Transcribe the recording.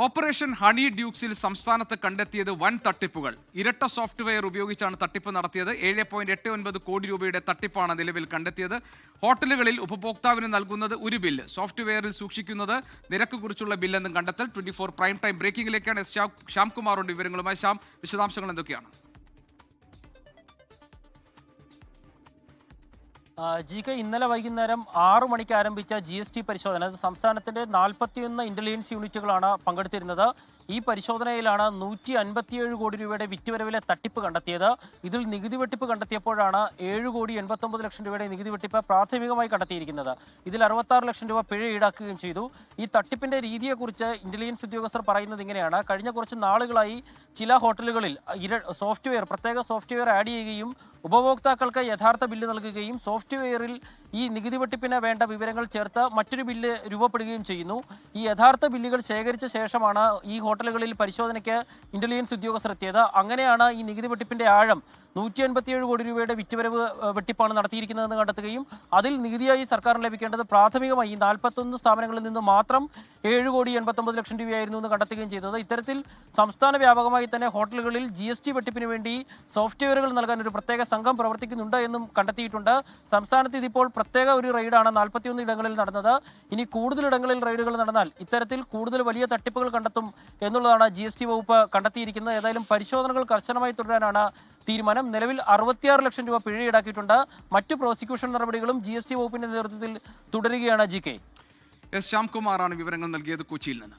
Operation honey ഡ്യൂക്സിൽ സംസ്ഥാനത്ത് കണ്ടെത്തിയത് വൻ തട്ടിപ്പുകൾ. ഇരട്ട സോഫ്റ്റ്വെയർ ഉപയോഗിച്ചാണ് തട്ടിപ്പ് നടത്തിയത്. ഏഴ് പോയിന്റ് എട്ട് ഒൻപത് കോടി രൂപയുടെ തട്ടിപ്പാണ് നിലവിൽ കണ്ടെത്തിയത്. ഹോട്ടലുകളിൽ ഉപഭോക്താവിന് നൽകുന്നത് ഒരു ബില്ല്. സോഫ്റ്റ്വെയറിൽ സൂക്ഷിക്കുന്നത് നിരക്ക് കുറിച്ചുള്ള ബില്ലെന്നും കണ്ടെത്തൽ. ട്വന്റി ഫോർ പ്രൈം ടൈം ബ്രേക്കിംഗിലേക്കാണ് ശ്യാം- ശ്യാംകുമാറുണ്ട് വിവരങ്ങളുമായി. ശ്യാം വിശദാംശങ്ങൾ എന്തൊക്കെയാണ്? ജി കെ ഇന്നലെ വൈകുന്നേരം ആറു മണിക്ക് ആരംഭിച്ച ജി എസ് ടി പരിശോധന സംസ്ഥാനത്തിന്റെ നാൽപ്പത്തിയൊന്ന് ഇന്റലിജൻസ് യൂണിറ്റുകളാണ് പങ്കെടുത്തിരുന്നത്. ഈ പരിശോധനയിലാണ് നൂറ്റി അൻപത്തിയേഴ് കോടി രൂപയുടെ വിറ്റുവരവിലെ തട്ടിപ്പ് കണ്ടെത്തിയത്. ഇതിൽ നികുതി വെട്ടിപ്പ് കണ്ടെത്തിയപ്പോഴാണ് ഏഴ് കോടി എൺപത്തൊമ്പത് ലക്ഷം രൂപയുടെ നികുതി വെട്ടിപ്പ് പ്രാഥമികമായി കണ്ടെത്തിയിരിക്കുന്നത്. ഇതിൽ അറുപത്താറ് ലക്ഷം രൂപ പിഴ ഈടാക്കുകയും ചെയ്തു. ഈ തട്ടിപ്പിന്റെ രീതിയെക്കുറിച്ച് ഇന്റലിജൻസ് ഉദ്യോഗസ്ഥർ പറയുന്നത് ഇങ്ങനെയാണ്. കഴിഞ്ഞ കുറച്ച് നാളുകളായി ചില ഹോട്ടലുകളിൽ സോഫ്റ്റ്വെയർ പ്രത്യേക സോഫ്റ്റ്വെയർ ആഡ് ചെയ്യുകയും ഉപഭോക്താക്കൾക്ക് യഥാർത്ഥ ബില്ല് നൽകുകയും സോഫ്റ്റ്വെയറിൽ ഈ നികുതി വെട്ടിപ്പിന് വേണ്ട വിവരങ്ങൾ ചേർത്ത് മറ്റൊരു ബില്ല് രൂപപ്പെടുകയും ചെയ്യുന്നു. ഈ യഥാർത്ഥ ബില്ലുകൾ ശേഖരിച്ച ശേഷമാണ് ഈ ഹോട്ടലുകളിൽ പരിശോധനയ്ക്ക് ഇന്റലിജൻസ് ഉദ്യോഗസ്ഥർ എത്തിയത്. അങ്ങനെയാണ് ഈ നികുതി വെട്ടിപ്പിന്റെ ആഴം നൂറ്റി അൻപത്തിയേഴ് കോടി രൂപയുടെ വിറ്റുവരവ് വെട്ടിപ്പാണ് നടത്തിയിരിക്കുന്നതെന്ന് കണ്ടെത്തുകയും അതിൽ നികുതിയായി സർക്കാരിന് ലഭിക്കേണ്ടത് പ്രാഥമികമായി ഈ നാൽപ്പത്തൊന്ന് സ്ഥാപനങ്ങളിൽ നിന്ന് മാത്രം ഏഴ് കോടി എൺപത്തൊമ്പത് ലക്ഷം രൂപയായിരുന്നു എന്ന് കണ്ടെത്തുകയും ചെയ്തത്. ഇത്തരത്തിൽ സംസ്ഥാന വ്യാപകമായി തന്നെ ഹോട്ടലുകളിൽ ജി എസ് ടി വെട്ടിപ്പിന് വേണ്ടി സോഫ്റ്റ്വെയറുകൾ നൽകാൻ ഒരു പ്രത്യേക സംഘം പ്രവർത്തിക്കുന്നുണ്ട് എന്നും കണ്ടെത്തിയിട്ടുണ്ട്. സംസ്ഥാനത്ത് ഇതിപ്പോൾ പ്രത്യേക ഒരു റെയ്ഡാണ് നാൽപ്പത്തിയൊന്ന് ഇടങ്ങളിൽ നടന്നത്. ഇനി കൂടുതൽ ഇടങ്ങളിൽ റെയ്ഡുകൾ നടന്നാൽ ഇത്തരത്തിൽ കൂടുതൽ വലിയ തട്ടിപ്പുകൾ കണ്ടെത്തും എന്നുള്ളതാണ് ജി എസ് ടി വകുപ്പ് കണ്ടെത്തിയിരിക്കുന്നത്. ഏതായാലും പരിശോധനകൾ കർശനമായി തുടരാനാണ് തീരുമാനം. നിലവിൽ അറുപത്തിയാറ് ലക്ഷം രൂപ പിഴ ഈടാക്കിയിട്ടുണ്ട് മറ്റു പ്രോസിക്യൂഷൻ നടപടികളും ജി എസ് ടി വകുപ്പിന്റെ നേതൃത്വത്തിൽ തുടരുകയാണ് ജി കെ. എസ് ശ്യാംകുമാറാണ് വിവരങ്ങൾ നൽകിയത് കൊച്ചിയിൽ നിന്ന്.